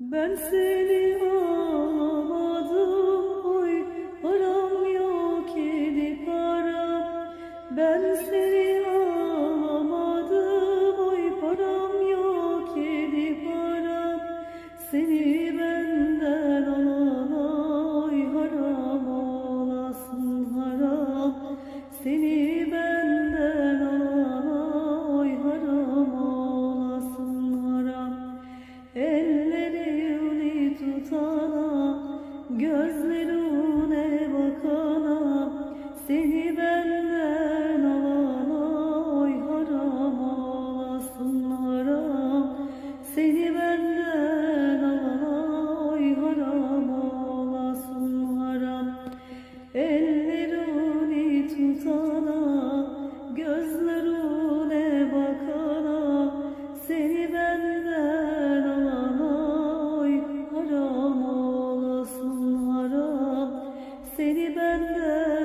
Ben seni alamadım oy param yok idi param. Ben seni alamadım oy param yok idi param. Seni benden alan oy haram olasın haram. Seni Tutana, gözlerine bakana, seni benden alana, oy haram olasın haram. Seni haram